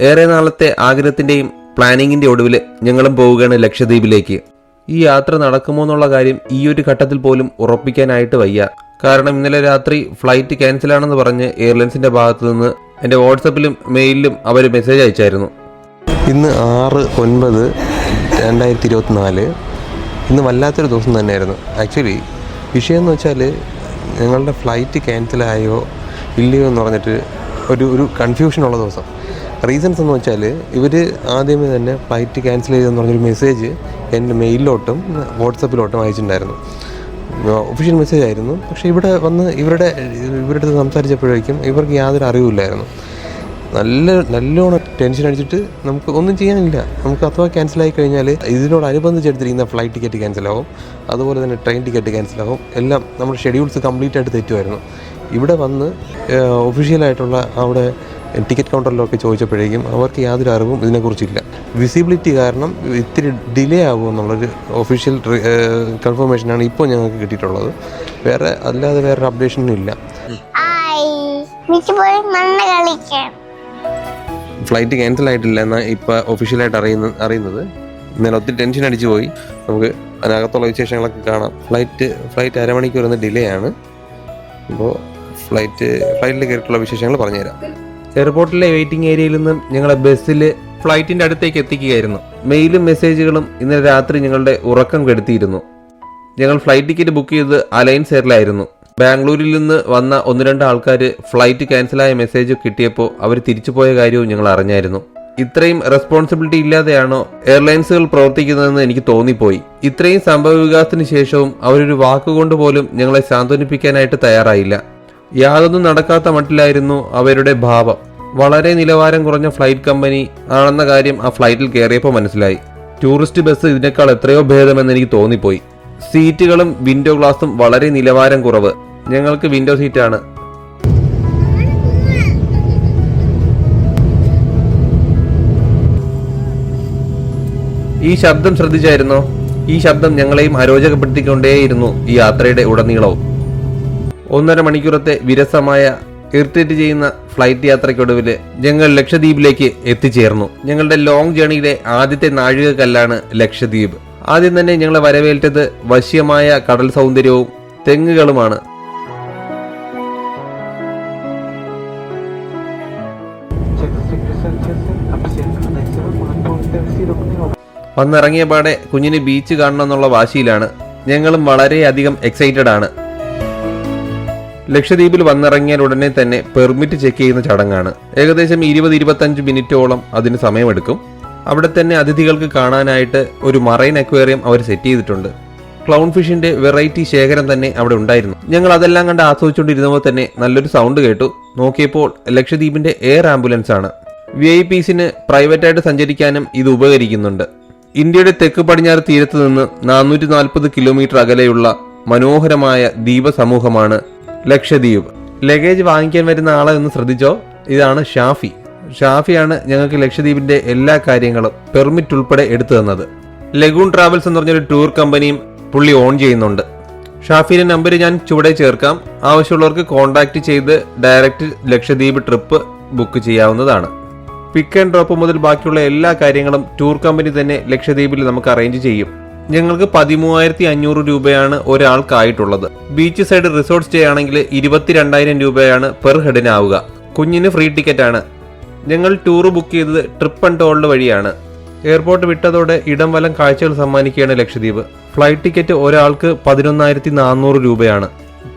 ഏറെ നാളത്തെ ആഗ്രഹത്തിന്റെയും പ്ലാനിങ്ങിന്റെ ഒടുവിൽ ഞങ്ങളും പോവുകയാണ് ലക്ഷദ്വീപിലേക്ക്. ഈ യാത്ര നടക്കുമോ എന്നുള്ള കാര്യം ഈ ഒരു ഘട്ടത്തിൽ പോലും ഉറപ്പിക്കാനായിട്ട് വയ്യ. കാരണം ഇന്നലെ രാത്രി ഫ്ലൈറ്റ് ക്യാൻസൽ ആണെന്ന് പറഞ്ഞ് എയർലൈൻസിന്റെ ഭാഗത്തു നിന്ന് എന്റെ വാട്സപ്പിലും മെയിലിലും അവർ മെസ്സേജ് അയച്ചായിരുന്നു. ഇന്ന് ആറ് ഒൻപത് രണ്ടായിരത്തി ഇരുപത്തിനാല് ഇന്ന് വല്ലാത്തൊരു ദിവസം തന്നെയായിരുന്നു. ആക്ച്വലി വിഷയം എന്ന് വെച്ചാൽ ഞങ്ങളുടെ ഫ്ലൈറ്റ് ക്യാൻസലായോ ഇല്ലയോ എന്ന് പറഞ്ഞിട്ട് ഒരു ഒരു കൺഫ്യൂഷനുള്ള ദിവസം. റീസൺസ് എന്ന് വെച്ചാൽ ഇവർ ആദ്യമേ തന്നെ ഫ്ലൈറ്റ് ക്യാൻസൽ ചെയ്തെന്ന് പറഞ്ഞൊരു മെസ്സേജ് എന്റെ മെയിലിലോട്ടും വാട്സപ്പിലോട്ടും അയച്ചിട്ടുണ്ടായിരുന്നു. ഒഫീഷ്യൽ മെസ്സേജ് ആയിരുന്നു. പക്ഷേ ഇവിടെ വന്ന് ഇവരുടെ ഇവരുടെ അടുത്ത് സംസാരിച്ചപ്പോഴേക്കും ഇവർക്ക് യാതൊരു അറിവില്ലായിരുന്നു നല്ല നല്ലോണം ടെൻഷൻ അടിച്ചിട്ട് നമുക്ക് ഒന്നും ചെയ്യാനില്ല. നമുക്ക് അഥവാ ക്യാൻസലായി കഴിഞ്ഞാൽ ഇതിനോടനുബന്ധിച്ച് എടുത്തിരിക്കുന്ന ഫ്ലൈറ്റ് ടിക്കറ്റ് ക്യാൻസലാവും അതുപോലെ തന്നെ ട്രെയിൻ ടിക്കറ്റ് ക്യാൻസലാവും എല്ലാം നമ്മുടെ ഷെഡ്യൂൾസ് കംപ്ലീറ്റ് ആയിട്ട് തെറ്റുമായിരുന്നു. ഇവിടെ വന്ന് ഒഫീഷ്യലായിട്ടുള്ള അവിടെ ടിക്കറ്റ് കൗണ്ടറിലൊക്കെ ചോദിച്ചപ്പോഴേക്കും അവർക്ക് യാതൊരു അറിവും ഇതിനെക്കുറിച്ചില്ല. വിസിബിലിറ്റി കാരണം ഇത്തിരി ഡിലേ ആകുമോ എന്നുള്ളൊരു ഒഫീഷ്യൽ കൺഫർമേഷനാണ് ഇപ്പോൾ ഞങ്ങൾക്ക് കിട്ടിയിട്ടുള്ളത്. വേറെ അല്ലാതെ വേറെ അപ്ഡേഷനും ഇല്ല. ഫ്ലൈറ്റ് ക്യാൻസൽ ആയിട്ടില്ല എന്നാ ഇപ്പോൾ ഒഫീഷ്യലായിട്ട് അറിയുന്ന അറിയുന്നത്. ഇന്നലെ ഒത്തിരി ടെൻഷൻ അടിച്ചു പോയി. നമുക്ക് അതിനകത്തുള്ള വിശേഷങ്ങളൊക്കെ കാണാം. ഫ്ലൈറ്റ് ഫ്ലൈറ്റ് അരമണിക്കൂർ ഒന്ന് ഡിലേ ആണ്. അപ്പോൾ ഫ്ലൈറ്റ് ഫ്ലൈറ്റിൽ കയറിയിട്ടുള്ള വിശേഷങ്ങൾ പറഞ്ഞുതരാം. എയർപോർട്ടിലെ വെയിറ്റിംഗ് ഏരിയയിൽ നിന്നും ഞങ്ങളെ ബസ്സിൽ ഫ്ലൈറ്റിന്റെ അടുത്തേക്ക് എത്തിക്കുകയായിരുന്നു. മെയിലും മെസ്സേജുകളും ഇന്നലെ രാത്രി ഞങ്ങളുടെ ഉറക്കം കെടുത്തിയിരുന്നു. ഞങ്ങൾ ഫ്ലൈറ്റ് ടിക്കറ്റ് ബുക്ക് ചെയ്ത് അലയൻസ് എയറിലായിരുന്നു. ബാംഗ്ലൂരിൽ നിന്ന് വന്ന ഒന്ന് രണ്ട് ആൾക്കാർ ഫ്ലൈറ്റ് ക്യാൻസലായ മെസ്സേജ് കിട്ടിയപ്പോൾ അവർ തിരിച്ചുപോയ കാര്യവും ഞങ്ങൾ അറിഞ്ഞായിരുന്നു. ഇത്രയും റെസ്പോൺസിബിലിറ്റി ഇല്ലാതെയാണോ എയർലൈൻസുകൾ പ്രവർത്തിക്കുന്നതെന്ന് എനിക്ക് തോന്നിപ്പോയി. ഇത്രയും സംഭവ വികാസത്തിന് ശേഷവും അവരൊരു വാക്കുകൊണ്ട് പോലും ഞങ്ങളെ സാന്ത്വനിപ്പിക്കാനായിട്ട് തയ്യാറായില്ല. യാതൊന്നും നടക്കാത്ത മട്ടിലായിരുന്നു അവരുടെ ഭാവം. വളരെ നിലവാരം കുറഞ്ഞ ഫ്ലൈറ്റ് കമ്പനി ആണെന്ന കാര്യം ആ ഫ്ലൈറ്റിൽ കയറിയപ്പോൾ മനസ്സിലായി. ടൂറിസ്റ്റ് ബസ് ഇതിനേക്കാൾ എത്രയോ ഭേദമെന്ന് എനിക്ക് തോന്നിപ്പോയി. സീറ്റുകളും വിൻഡോ ഗ്ലാസും വളരെ നിലവാരം കുറവ്. ഞങ്ങൾക്ക് വിൻഡോ സീറ്റാണ് ഈ ശബ്ദം ശ്രദ്ധിച്ചായിരുന്നോ? ഈ ശബ്ദം ഞങ്ങളെയും അരോചകപ്പെടുത്തിക്കൊണ്ടേയിരുന്നു ഈ യാത്രയുടെ ഉടനീളവും. ഒന്നര മണിക്കൂറത്തെ വിരസമായ ഇറിറ്റേറ്റ് ചെയ്യുന്ന ഫ്ലൈറ്റ് യാത്രയ്ക്കൊടുവിൽ ഞങ്ങൾ ലക്ഷദ്വീപിലേക്ക് എത്തിച്ചേർന്നു. ഞങ്ങളുടെ ലോങ് ജേണിയിലെ ആദ്യത്തെ നാഴികക്കല്ലാണ് ലക്ഷദ്വീപ്. ആദ്യം തന്നെ ഞങ്ങളെ വരവേറ്റത് വശ്യമായ കടൽ സൗന്ദര്യവും തെങ്ങുകളുമാണ്. വന്നിറങ്ങിയ പാടെ കുഞ്ഞിന് ബീച്ച് കാണണമെന്നുള്ള വാശിയിലാണ്. ഞങ്ങളും വളരെയധികം എക്സൈറ്റഡ് ആണ്. ലക്ഷദ്വീപിൽ വന്നിറങ്ങിയാൽ ഉടനെ തന്നെ പെർമിറ്റ് ചെക്ക് ചെയ്യുന്ന ചടങ്ങാണ്. ഏകദേശം ഇരുപത് ഇരുപത്തഞ്ച് മിനിറ്റോളം അതിന് സമയമെടുക്കും. അവിടെ തന്നെ അതിഥികൾക്ക് കാണാനായിട്ട് ഒരു മറൈൻ അക്വേറിയം അവർ സെറ്റ് ചെയ്തിട്ടുണ്ട്. ക്ലൗൺ ഫിഷിന്റെ വെറൈറ്റി ശേഖരം തന്നെ അവിടെ ഉണ്ടായിരുന്നു. ഞങ്ങൾ അതെല്ലാം കണ്ട് ആസ്വദിച്ചുകൊണ്ടിരുന്നപ്പോൾ തന്നെ നല്ലൊരു സൗണ്ട് കേട്ടു. നോക്കിയപ്പോൾ ലക്ഷദ്വീപിന്റെ എയർ ആംബുലൻസ് ആണ്. വി ഐ പിസിന് പ്രൈവറ്റായിട്ട് സഞ്ചരിക്കാനും ഇത് ഉപകരിക്കുന്നുണ്ട്. ഇന്ത്യയുടെ തെക്ക് പടിഞ്ഞാറ് തീരത്ത് നിന്ന് നാനൂറ്റി നാൽപ്പത് കിലോമീറ്റർ അകലെയുള്ള മനോഹരമായ ദ്വീപസമൂഹമാണ് ലക്ഷദ്വീപ്. ലഗേജ് വാങ്ങിക്കാൻ വരുന്ന ആളെ ഒന്ന് ശ്രദ്ധിച്ചോ? ഇതാണ് ഷാഫി. ഷാഫിയാണ് ഞങ്ങൾക്ക് ലക്ഷദ്വീപിന്റെ എല്ലാ കാര്യങ്ങളും പെർമിറ്റ് ഉൾപ്പെടെ എടുത്തു തന്നത്. ലഗൂൺ ട്രാവൽസ് എന്ന് പറഞ്ഞൊരു ടൂർ കമ്പനിയും പുള്ളി ഓൺ ചെയ്യുന്നുണ്ട്. ഷാഫിന്റെ നമ്പർ ഞാൻ ചുവടെ ചേർക്കാം. ആവശ്യമുള്ളവർക്ക് കോൺടാക്ട് ചെയ്ത് ഡയറക്റ്റ് ലക്ഷദ്വീപ് ട്രിപ്പ് ബുക്ക് ചെയ്യാവുന്നതാണ്. പിക്ക് ആൻഡ് ഡ്രോപ്പ് മുതൽ ബാക്കിയുള്ള എല്ലാ കാര്യങ്ങളും ടൂർ കമ്പനി തന്നെ ലക്ഷദ്വീപിൽ നമുക്ക് അറേഞ്ച് ചെയ്യും. ഞങ്ങൾക്ക് പതിമൂവായിരത്തി അഞ്ഞൂറ് രൂപയാണ് ഒരാൾക്കായിട്ടുള്ളത്. ബീച്ച് സൈഡ് റിസോർട്ട് സ്റ്റേ ആണെങ്കിൽ ഇരുപത്തിരണ്ടായിരം രൂപയാണ് പെർ ഹെഡിനാവുക കുഞ്ഞിന് ഫ്രീ ടിക്കറ്റ് ആണ് ഞങ്ങൾ ടൂർ ബുക്ക് ചെയ്തത് ട്രിപ്പ് ആൻഡ് ടോൾഡ് വഴിയാണ്. എയർപോർട്ട് വിട്ടതോടെ ഇടം വലം കാഴ്ചകൾ സമ്മാനിക്കുകയാണ് ലക്ഷദ്വീപ്. ഫ്ലൈറ്റ് ടിക്കറ്റ് ഒരാൾക്ക് പതിനൊന്നായിരത്തി നാനൂറ് രൂപയാണ്.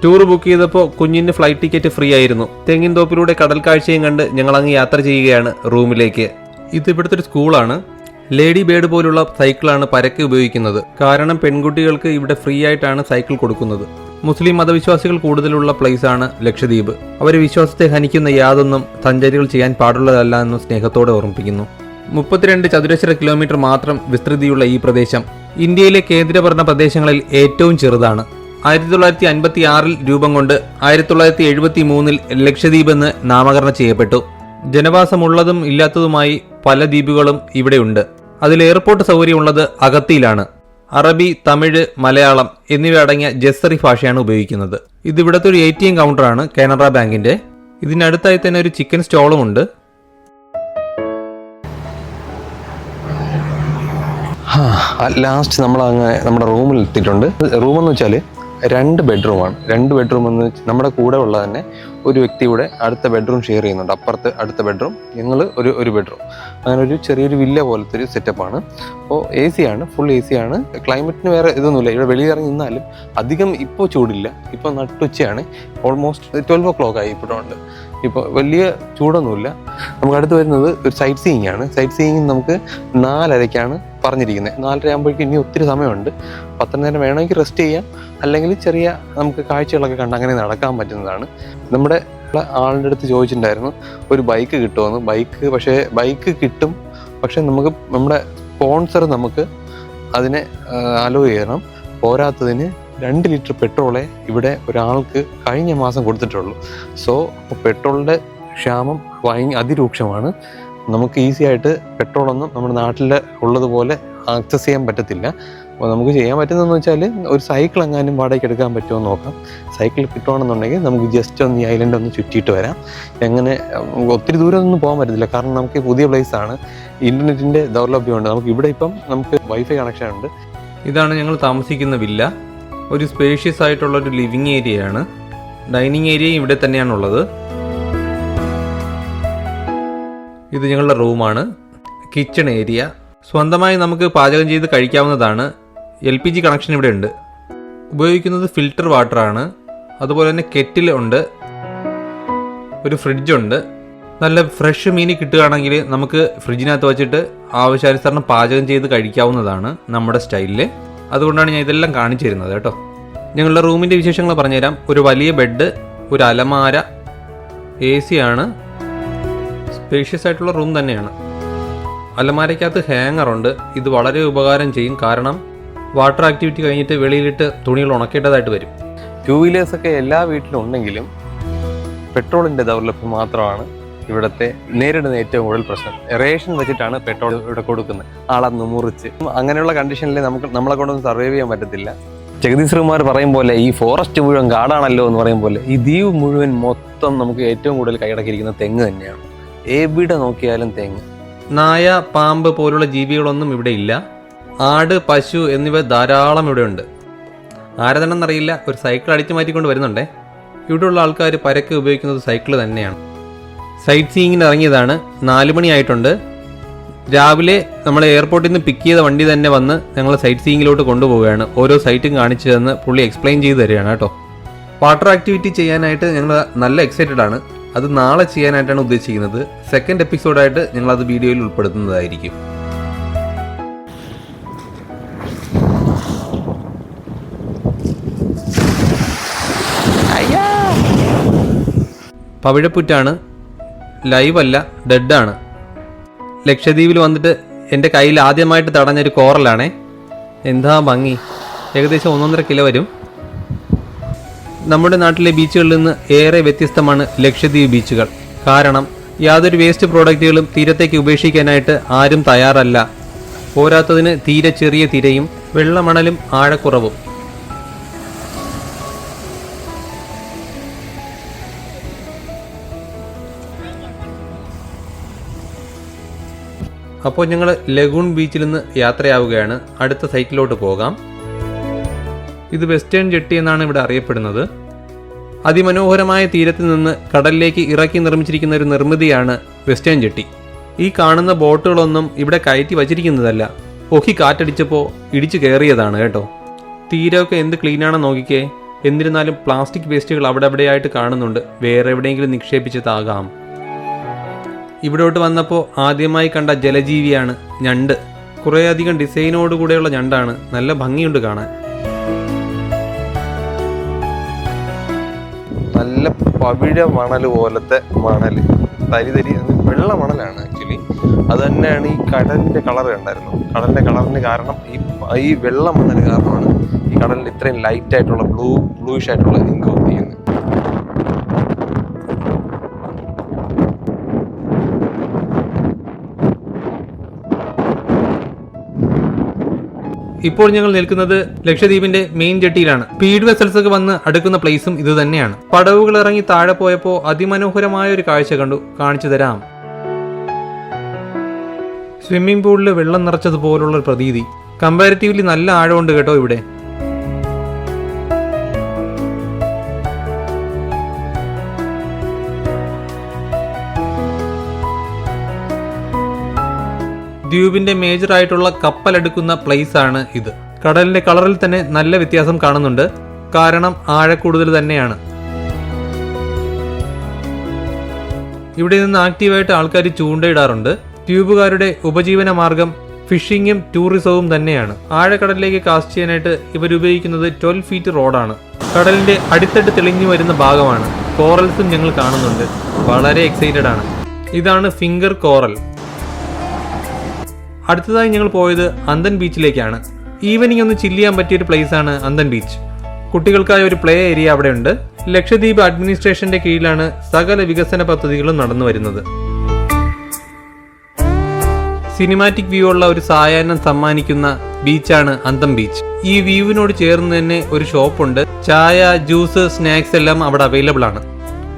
ടൂർ ബുക്ക് ചെയ്തപ്പോൾ കുഞ്ഞിന് ഫ്ലൈറ്റ് ടിക്കറ്റ് ഫ്രീ ആയിരുന്നു. തെങ്ങിൻ തോപ്പിലൂടെ കടൽ കാഴ്ചയും കണ്ട് ഞങ്ങൾ അങ്ങ് യാത്ര ചെയ്യുകയാണ് റൂമിലേക്ക്. ഇത് ഇവിടുത്തെ ഒരു സ്കൂളാണ്. ലേഡി ബേഡ് പോലുള്ള സൈക്കിളാണ് പരക്കെ ഉപയോഗിക്കുന്നത്. കാരണം പെൺകുട്ടികൾക്ക് ഇവിടെ ഫ്രീ ആയിട്ടാണ് സൈക്കിൾ കൊടുക്കുന്നത്. മുസ്ലിം മതവിശ്വാസികൾ കൂടുതലുള്ള പ്ലേസ് ആണ് ലക്ഷദ്വീപ്. അവരെ വിശ്വാസത്തെ ഹനിക്കുന്ന യാതൊന്നും സഞ്ചാരികൾ ചെയ്യാൻ പാടുള്ളതല്ല എന്ന് സ്നേഹത്തോടെ ഓർമ്മിപ്പിക്കുന്നു. മുപ്പത്തിരണ്ട് ചതുരശ്ര കിലോമീറ്റർ മാത്രം വിസ്തൃതിയുള്ള ഈ പ്രദേശം ഇന്ത്യയിലെ കേന്ദ്രഭരണ പ്രദേശങ്ങളിൽ ഏറ്റവും ചെറുതാണ്. ആയിരത്തി തൊള്ളായിരത്തി അൻപത്തി ആറിൽ രൂപം കൊണ്ട് ആയിരത്തി തൊള്ളായിരത്തി എഴുപത്തി മൂന്നിൽ ലക്ഷദ്വീപ് എന്ന് നാമകരണം ചെയ്യപ്പെട്ടു. ജനവാസമുള്ളതും ഇല്ലാത്തതുമായി പല ദ്വീപുകളും ഇവിടെയുണ്ട്. അതിൽ എയർപോർട്ട് സൗകര്യമുള്ളത് അഗത്തിയിലാണ്. അറബി തമിഴ് മലയാളം എന്നിവ അടങ്ങിയ ജസ്സറി ഭാഷയാണ് ഉപയോഗിക്കുന്നത്. ഇത് ഇവിടുത്തെ ഒരു എ ടി എം കൗണ്ടറാണ് കാനറ ബാങ്കിന്റെ. ഇതിനടുത്തായി തന്നെ ഒരു ചിക്കൻ സ്റ്റോളും ഉണ്ട്. ലാസ്റ്റ് നമ്മൾ അങ്ങനെ നമ്മുടെ റൂമിൽ എത്തിയിട്ടുണ്ട് റൂമെന്ന് വെച്ചാൽ രണ്ട് ബെഡ്റൂമാണ് രണ്ട് ബെഡ്റൂം എന്ന് നമ്മുടെ കൂടെ ഉള്ള തന്നെ ഒരു വ്യക്തി വ്യക്തിയുടെ അടുത്ത ബെഡ്റൂം ഷെയർ ചെയ്യുന്നുണ്ട്. അപ്പുറത്ത് അടുത്ത ബെഡ്റൂം ഞങ്ങൾ ഒരു ഒരു ബെഡ്റൂം അങ്ങനെ ഒരു ചെറിയൊരു വില്ല പോലത്തെ ഒരു സെറ്റപ്പാണ് അപ്പോൾ എ സി ആണ് ഫുൾ എ സി ആണ് ക്ലൈമറ്റിന് വേറെ ഇതൊന്നുമില്ല. ഇവിടെ വെളിയിൽ ഇറങ്ങി നിന്നാലും അധികം ഇപ്പോൾ ചൂടില്ല. ഇപ്പോൾ നട്ടുച്ചയാണ്. ഓൾമോസ്റ്റ് ട്വൽവ് ഒ ക്ലോക്ക് ആയി ഇപ്പോഴുണ്ട് ഇപ്പോൾ വലിയ ചൂടൊന്നുമില്ല. നമുക്ക് അടുത്ത് വരുന്നത് ഒരു സൈറ്റ് സീയിങ് ആണ്. സൈറ്റ് സീയിങ് നമുക്ക് നാലരയ്ക്കാണ്. പറഞ്ഞിരിക്കുന്നത്. നാലര ആകുമ്പോഴേക്കും ഇനി ഒത്തിരി സമയമുണ്ട്. നേരം വേണമെങ്കിൽ റെസ്റ്റ് ചെയ്യാം. അല്ലെങ്കിൽ ചെറിയ നമുക്ക് കാഴ്ചകളൊക്കെ കണ്ട് അങ്ങനെ നടക്കാൻ പറ്റുന്നതാണ്. നമ്മുടെ ആളുടെ അടുത്ത് ചോദിച്ചിട്ടുണ്ടായിരുന്നു ഒരു ബൈക്ക് കിട്ടുമെന്ന് ബൈക്ക് പക്ഷേ ബൈക്ക് കിട്ടും. പക്ഷേ നമുക്ക് നമ്മുടെ സ്പോൺസർ നമുക്ക് അതിനെ അലോ ചെയ്യണം. പോരാത്തതിന് രണ്ട് ലിറ്റർ പെട്രോളെ ഇവിടെ ഒരാൾക്ക് കഴിഞ്ഞ മാസം കൊടുത്തിട്ടുള്ളൂ. സോ പെട്രോളിന്റെ ക്ഷാമം ഭയ അതിരൂക്ഷമാണ്. നമുക്ക് ഈസി ആയിട്ട് പെട്രോളൊന്നും നമ്മുടെ നാട്ടിൽ ഉള്ളതുപോലെ ആക്സസ് ചെയ്യാൻ പറ്റത്തില്ല. അപ്പോൾ നമുക്ക് ചെയ്യാൻ പറ്റുന്നതെന്ന് വെച്ചാൽ ഒരു സൈക്കിൾ എങ്ങാനും വാടകയ്ക്ക് എടുക്കാൻ പറ്റുമോ എന്ന് നോക്കാം. സൈക്കിൾ കിട്ടുകയാണെന്നുണ്ടെങ്കിൽ നമുക്ക് ജസ്റ്റ് ഒന്ന് ഈ ഐലൻഡ് ഒന്ന് ചുറ്റിയിട്ട് വരാം. എങ്ങനെ ഒത്തിരി ദൂരം ഒന്നും പോകാൻ പറ്റത്തില്ല. കാരണം നമുക്ക് പുതിയ ആണ്. ഇന്റർനെറ്റിന്റെ ദൗർലഭ്യമുണ്ട്. നമുക്ക് ഇവിടെ ഇപ്പം നമുക്ക് വൈഫൈ കണക്ഷൻ ഉണ്ട്. ഇതാണ് ഞങ്ങൾ താമസിക്കുന്ന വില്ല ഒരു സ്പേഷ്യസ് ആയിട്ടുള്ള ഒരു ലിവിങ് ഏരിയയാണ് ഡൈനിങ് ഏരിയയും ഇവിടെ തന്നെയാണുള്ളത്. ഇത് ഞങ്ങളുടെ റൂമാണ്. Kitchen area. സ്വന്തമായി നമുക്ക് പാചകം ചെയ്ത് കഴിക്കാവുന്നതാണ്. എൽ പി ജി കണക്ഷൻ ഇവിടെ ഉണ്ട്. ഉപയോഗിക്കുന്നത് ഫിൽറ്റർ വാട്ടറാണ്. അതുപോലെ തന്നെ കെറ്റിൽ ഉണ്ട്. ഒരു ഫ്രിഡ്ജുണ്ട് നല്ല ഫ്രഷ് മീൻ കിട്ടുകയാണെങ്കിൽ നമുക്ക് ഫ്രിഡ്ജിനകത്ത് വെച്ചിട്ട് ആവശ്യാനുസരണം പാചകം ചെയ്ത് കഴിക്കാവുന്നതാണ് നമ്മുടെ സ്റ്റൈലിൽ അതുകൊണ്ടാണ് ഞാൻ ഇതെല്ലാം കാണിച്ചു തരുന്നത് കേട്ടോ. ഞങ്ങളുടെ റൂമിന്റെ വിശേഷങ്ങൾ പറഞ്ഞുതരാം. ഒരു വലിയ ബെഡ് ഒരു അലമാര എ സി ആണ്. സ്പേഷ്യസ് ആയിട്ടുള്ള റൂം തന്നെയാണ്. അലമാരയ്ക്കകത്ത് ഹാങ്ങറുണ്ട്. ഇത് വളരെ ഉപകാരം ചെയ്യും. കാരണം വാട്ടർ ആക്ടിവിറ്റി കഴിഞ്ഞിട്ട് വെളിയിലിട്ട് തുണികൾ ഉണക്കേണ്ടതായിട്ട് വരും. ടൂ വീലേഴ്സൊക്കെ എല്ലാ വീട്ടിലും ഉണ്ടെങ്കിലും പെട്രോളിന്റെ ദൗർലഭ്യം മാത്രമാണ് ഇവിടുത്തെ നേരിടുന്ന ഏറ്റവും കൂടുതൽ പ്രശ്നം. റേഷൻ വെച്ചിട്ടാണ് പെട്രോൾ ഇവിടെ കൊടുക്കുന്നത്. ആളന്ന് മുറിച്ച്. അങ്ങനെയുള്ള കണ്ടീഷനിൽ നമുക്ക് നമ്മളെ കൊണ്ടൊന്നും സർവൈവ് ചെയ്യാൻ പറ്റത്തില്ല. ജഗദീഷ് ശ്രീമാർ പറയും പോലെ ഈ ഫോറസ്റ്റ് മുഴുവൻ കാടാണല്ലോ എന്ന് പറയും പോലെ ഈ ദ്വീപ് മുഴുവൻ മൊത്തം നമുക്ക് ഏറ്റവും കൂടുതൽ കൈയടക്കിയിരിക്കുന്ന തെങ്ങ് തന്നെയാണ്. എവിടെ നോക്കിയാലും തേങ്ങ. നായ പാമ്പ് പോലുള്ള ജീവികളൊന്നും ഇവിടെ ഇല്ല. ആട് പശു എന്നിവ ധാരാളം ഇവിടെ ഉണ്ട്. ആരതാണെന്നറിയില്ല ഒരു സൈക്കിൾ അടിച്ചു മാറ്റിക്കൊണ്ട് വരുന്നുണ്ടേ. ഇവിടെയുള്ള ആൾക്കാർ പരക്കെ ഉപയോഗിക്കുന്നത് സൈക്കിൾ തന്നെയാണ്. സൈറ്റ് സീയിങ്ങിന് ഇറങ്ങിയതാണ്. നാല് മണിയായിട്ടുണ്ട് രാവിലെ നമ്മൾ എയർപോർട്ടിൽ നിന്ന് പിക്ക് ചെയ്ത വണ്ടി തന്നെ വന്ന് ഞങ്ങൾ സൈറ്റ് സീയിങ്ങിലോട്ട് കൊണ്ടുപോവുകയാണ്. ഓരോ സൈറ്റും കാണിച്ചു തന്ന് പുള്ളി എക്സ്പ്ലെയിൻ ചെയ്ത് തരികയാണ് കേട്ടോ. വാട്ടർ ആക്ടിവിറ്റി ചെയ്യാനായിട്ട് ഞങ്ങൾ നല്ല എക്സൈറ്റഡ് ആണ്. അത് നാളെ ചെയ്യാനായിട്ടാണ് ഉദ്ദേശിക്കുന്നത്. സെക്കൻഡ് എപ്പിസോഡായിട്ട് ഞങ്ങൾ അത് വീഡിയോയിൽ ഉൾപ്പെടുത്തുന്നതായിരിക്കും. പവിഴപ്പുറ്റാണ്. ലൈവല്ല ഡെഡാണ് ലക്ഷദ്വീപിൽ വന്നിട്ട് എന്റെ കയ്യിൽ ആദ്യമായിട്ട് തടഞ്ഞൊരു കോറലാണേ. എന്താ ഭംഗി. ഏകദേശം ഒന്നൊന്നര കിലോ വരും. നമ്മുടെ നാട്ടിലെ ബീച്ചുകളിൽ നിന്ന് ഏറെ വ്യത്യസ്തമാണ് ലക്ഷദ്വീപ് ബീച്ചുകൾ. കാരണം യാതൊരു വേസ്റ്റ് പ്രോഡക്റ്റുകളും തീരത്തേക്ക് ഉപേക്ഷിക്കാനായിട്ട് ആരും തയ്യാറല്ല. പോരാത്തതിന് തീരെ ചെറിയ തിരയും വെള്ളമണലും ആഴക്കുറവും. അപ്പോൾ ഞങ്ങൾ ലഗൂൺ ബീച്ചിൽ നിന്ന് യാത്രയാവുകയാണ്. അടുത്ത സൈറ്റിലോട്ട് പോകാം. ഇത് വെസ്റ്റേൺ ജെട്ടി എന്നാണ് ഇവിടെ അറിയപ്പെടുന്നത്. അതിമനോഹരമായ തീരത്ത് നിന്ന് കടലിലേക്ക് ഇറക്കി നിർമ്മിച്ചിരിക്കുന്ന ഒരു നിർമ്മിതിയാണ് വെസ്റ്റേൺ ജെട്ടി. ഈ കാണുന്ന ബോട്ടുകളൊന്നും ഇവിടെ കയറ്റി വച്ചിരിക്കുന്നതല്ല. ഒഹി കാറ്റടിച്ചപ്പോൾ ഇടിച്ചു കയറിയതാണ് കേട്ടോ. തീരമൊക്കെ എന്ത് ക്ലീനാണെന്ന് നോക്കിക്കേ. എന്നിരുന്നാലും പ്ലാസ്റ്റിക് വേസ്റ്റുകൾ അവിടെ എവിടെയായിട്ട് കാണുന്നുണ്ട്. വേറെ എവിടെയെങ്കിലും നിക്ഷേപിച്ചതാകാം. ഇവിടോട്ട് വന്നപ്പോൾ ആദ്യമായി കണ്ട ജലജീവിയാണ് ഞണ്ട്. കുറേയധികം ഡിസൈനോടുകൂടെയുള്ള ഞണ്ടാണ്. നല്ല ഭംഗിയുണ്ട് കാണാൻ. നല്ല പവിഴ മണൽ പോലത്തെ മണൽ. തരി തരി വെള്ള മണലാണ് ആക്ച്വലി അത് തന്നെയാണ് ഈ കടലിന്റെ കളർ ഉണ്ടായിരുന്നത് കടലിന്റെ കളറിന് കാരണം ഈ ഈ വെള്ള മണൽ കാരണമാണ് ഈ കടലിൽ ഇത്രയും ലൈറ്റ് ആയിട്ടുള്ള ബ്ലൂ ബ്ലൂയിഷ് ആയിട്ടുള്ള ഇങ്ക് ചെയ്യുന്നത് ഇപ്പോൾ ഞങ്ങൾ നിൽക്കുന്നത് ലക്ഷദ്വീപിന്റെ മെയിൻ ജെട്ടിയിലാണ്. സ്പീഡ് വെസൽസ് ഒക്കെ വന്ന് അടുക്കുന്ന പ്ലേസും ഇത് തന്നെയാണ്. പടവുകൾ ഇറങ്ങി താഴെ പോയപ്പോൾ അതിമനോഹരമായ ഒരു കാഴ്ച കണ്ടു. കാണിച്ചു തരാം. സ്വിമ്മിംഗ് പൂളിൽ വെള്ളം നിറച്ചതുപോലുള്ള ഒരു പ്രതീതി. കമ്പാരിറ്റീവ്ലി നല്ല ആഴമുണ്ട് കേട്ടോ ഇവിടെ. ദ്വീപിന്റെ മേജർ ആയിട്ടുള്ള കപ്പലെടുക്കുന്ന പ്ലേസ് ആണ് ഇത്. കടലിന്റെ കളറിൽ തന്നെ നല്ല വ്യത്യാസം കാണുന്നുണ്ട്. കാരണം ആഴക്കൂടുതൽ തന്നെയാണ്. ഇവിടെ നിന്ന് ആക്റ്റീവായിട്ട് ആൾക്കാർ ചൂണ്ടയിടാറുണ്ട്. ട്യൂബുകാരുടെ ഉപജീവന മാർഗം ഫിഷിങ്ങും ടൂറിസവും തന്നെയാണ്. ആഴക്കടലിലേക്ക് കാസ്റ്റ് ചെയ്യാനായിട്ട് ഇവരുപയോഗിക്കുന്നത് ട്വൽവ് ഫീറ്റ് റോഡാണ് കടലിന്റെ അടിത്തട്ട് തെളിഞ്ഞു വരുന്ന ഭാഗമാണ്. കോറൽസും ഞങ്ങൾ കാണുന്നുണ്ട്. വളരെ എക്സൈറ്റഡ് ആണ്. ഇതാണ് ഫിംഗർ കോറൽ അടുത്തതായി ഞങ്ങൾ പോയത് അന്തൻ ബീച്ചിലേക്കാണ്. ഈവനിങ് ഒന്ന് ചില്ല് ചെയ്യാൻ പറ്റിയ ഒരു പ്ലേസ് ആണ് അന്തൻ ബീച്ച്. കുട്ടികൾക്കായ ഒരു പ്ലേ ഏരിയ അവിടെ ഉണ്ട്. ലക്ഷദ്വീപ് അഡ്മിനിസ്ട്രേഷന്റെ കീഴിലാണ് സകല വികസന പദ്ധതികളും നടന്നു വരുന്നത്. സിനിമാറ്റിക് വ്യൂ ഉള്ള ഒരു സായാഹ്നം സമ്മാനിക്കുന്ന ബീച്ചാണ് അന്തം ബീച്ച്. ഈ വ്യൂവിനോട് ചേർന്ന് തന്നെ ഒരു ഷോപ്പുണ്ട് ചായ ജ്യൂസ് സ്നാക്സ് എല്ലാം അവിടെ അവൈലബിൾ ആണ്.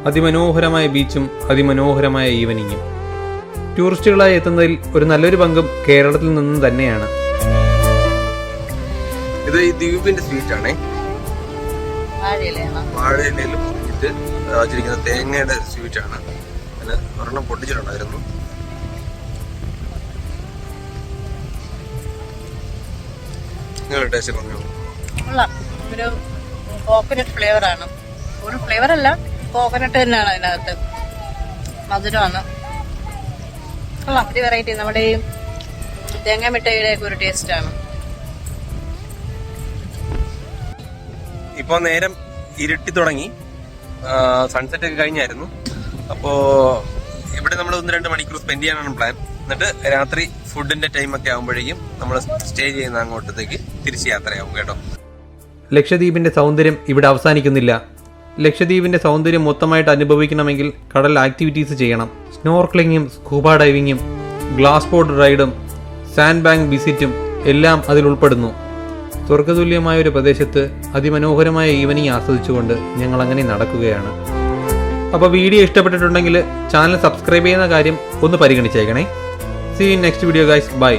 അതിമനോഹരമായ ബീച്ചും അതിമനോഹരമായ ഈവനിങ്ങും ടൂറിസ്റ്റുകളായി എത്തുന്നതിൽ ഒരു നല്ലൊരു പങ്കും കേരളത്തിൽ നിന്നും തന്നെയാണ്. ഇത് ഈ ദ്വീപിന്റെ സ്വീറ്റ് ആണേ. വാഴയിലയാണ്? വാഴയിലയിൽ പൊതിഞ്ഞിട്ട് വച്ചിരിക്കുന്ന തേങ്ങയുടെ സ്വീറ്റ് ആണ്. അതിന് ഒരെണ്ണം പൊട്ടിച്ചിട്ടുണ്ടായിരുന്നു. ടേസ്റ്റ് പറഞ്ഞു? ഒരു കോക്കനട്ട് ഫ്ലേവർ ആണ്. ഒരു ഫ്ലേവർ അല്ല കോക്കനട്ട് തന്നെയാണ് അതിനകത്ത്. മധുരമാണ്. കൊള്ളാം വെറൈറ്റി നമ്മുടെ ഈ തേങ്ങ മിഠായിയുടെ ഒക്കെ ഒരു ടേസ്റ്റ് ആണ്. ഇപ്പൊ നേരം ഇരുട്ടി തുടങ്ങി. സൺസെറ്റ് ഒക്കെ കഴിഞ്ഞായിരുന്നു. അപ്പോ ഇവിടെ നമ്മൾ ഒന്ന് രണ്ട് മണിക്കൂർ സ്പെൻഡ് ചെയ്യാനാണ് പ്ലാൻ എന്നിട്ട് രാത്രി ഫുഡിന്റെ ടൈം ഒക്കെ ആകുമ്പോഴേക്കും നമ്മൾ സ്റ്റേ ചെയ്യുന്ന അങ്ങോട്ടത്തേക്ക് തിരിച്ച് യാത്രയാവും കേട്ടോ. ലക്ഷദ്വീപിന്റെ സൗന്ദര്യം ഇവിടെ അവസാനിക്കുന്നില്ല. ലക്ഷദ്വീപിന്റെ സൗന്ദര്യം മൊത്തമായിട്ട് അനുഭവിക്കണമെങ്കിൽ കടൽ ആക്ടിവിറ്റീസ് ചെയ്യണം. സ്നോർക്ലിങ്ങും സ്കൂബ ഡൈവിങ്ങും ഗ്ലാസ് ബോർഡ് റൈഡും സാൻഡ് ബാങ്ക് വിസിറ്റും എല്ലാം അതിൽ ഉൾപ്പെടുന്നു. സ്വർഗതുല്യമായ ഒരു പ്രദേശത്ത് അതിമനോഹരമായ ഈവനിങ് ആസ്വദിച്ചുകൊണ്ട് ഞങ്ങൾ അങ്ങനെ നടക്കുകയാണ്. അപ്പോൾ വീഡിയോ ഇഷ്ടപ്പെട്ടിട്ടുണ്ടെങ്കിൽ ചാനൽ സബ്സ്ക്രൈബ് ചെയ്യുന്ന കാര്യം ഒന്ന് പരിഗണിച്ചേക്കണേ. See in next video guys bye